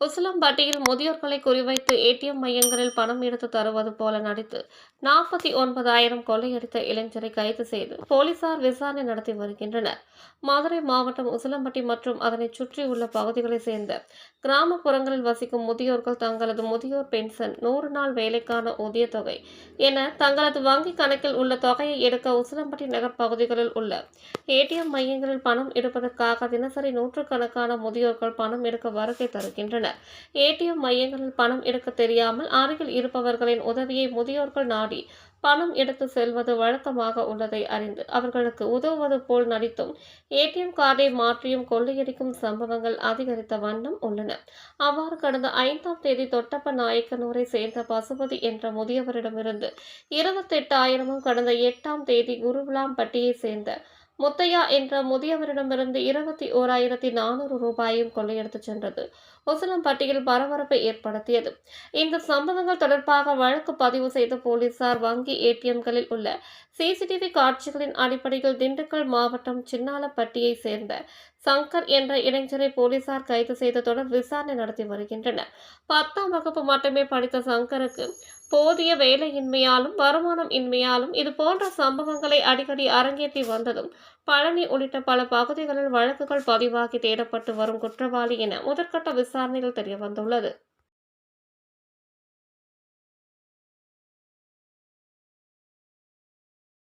உசிலம்பட்டியில் முதியோர்களை குறிவைத்து ஏடிஎம் மையங்களில் பணம் எடுத்து தருவது போல நடித்து நாற்பத்தி ஒன்பதாயிரம் கொள்ளையடித்த இளைஞரை கைது செய்து போலீசார் விசாரணை நடத்தி வருகின்றனர். மதுரை மாவட்டம் உசிலம்பட்டி மற்றும் அதனைச் சுற்றியுள்ள பகுதிகளைச் சேர்ந்த கிராமப்புறங்களில் வசிக்கும் முதியோர்கள் தங்களது முதியோர் பென்ஷன் நூறு நாள் வேலைக்கான ஊதிய தொகை என தங்களது வங்கி கணக்கில் உள்ள தொகையை எடுக்க உசிலம்பட்டி நகர் பகுதிகளில் உள்ள ஏடிஎம் மையங்களில் பணம் எடுப்பதற்காக தினசரி நூற்றுக்கணக்கான முதியோர்கள் பணம் எடுக்க வருகை தருகின்றனர். ஏடிஎம் மையங்களில் பணம் எடுக்க தெரியாமல் அருகில் இருப்பவர்களின் உதவியை முதியோர்கள் நாடி பணம் எடுத்து செல்வது வழக்கமாக உள்ளதை அறிந்து அவர்களுக்கு உதவுவது போல் நடித்தும் ஏடிஎம் கார்டை மாற்றியும் கொள்ளையடிக்கும் சம்பவங்கள் அதிகரித்த வண்ணம் உள்ளன. அவ்வாறு கடந்த ஐந்தாம் தேதி தொட்டப்ப நாயக்கனூரை சேர்ந்த பசுபதி என்ற முதியவரிடமிருந்து இருபத்தெட்டு ஆயிரமும் கடந்த எட்டாம் தேதி குருவிலாம்பட்டியை சேர்ந்த முத்தையா என்ற முதியவரிடமிருந்து இருபத்தி ஓராயிரத்தி நானூறு ரூபாயும் கொள்ளையடித்துச் சென்றது. உசிலம்பட்டியில் பரபரப்பை ஏற்படுத்தியது. இந்த சம்பவங்கள் தொடர்பாக வழக்கு பதிவு செய்த போலீசார் வங்கி ஏடிஎம்களில் உள்ள சிசிடிவி காட்சிகளின் அடிப்படையில் திண்டுக்கல் மாவட்டம் சின்னாலப்பட்டியை சேர்ந்த சங்கர் என்ற இளைஞரை போலீசார் கைது செய்து தொடர் விசாரணை நடத்தி வருகின்றனர். பத்தாம் வகுப்பு மட்டுமே படித்த சங்கருக்கு போதிய வேலையின்மையாலும் வருமானம் இன்மையாலும் இது போன்ற சம்பவங்களை அடிக்கடி அரங்கேற்றி வந்ததும் பழனி உள்ளிட்ட பல பகுதிகளில் வழக்குகள் பதிவாகி தேடப்பட்டு வரும் குற்றவாளி என முதற்கட்ட விசாரணையில் தெரிய வந்துள்ளது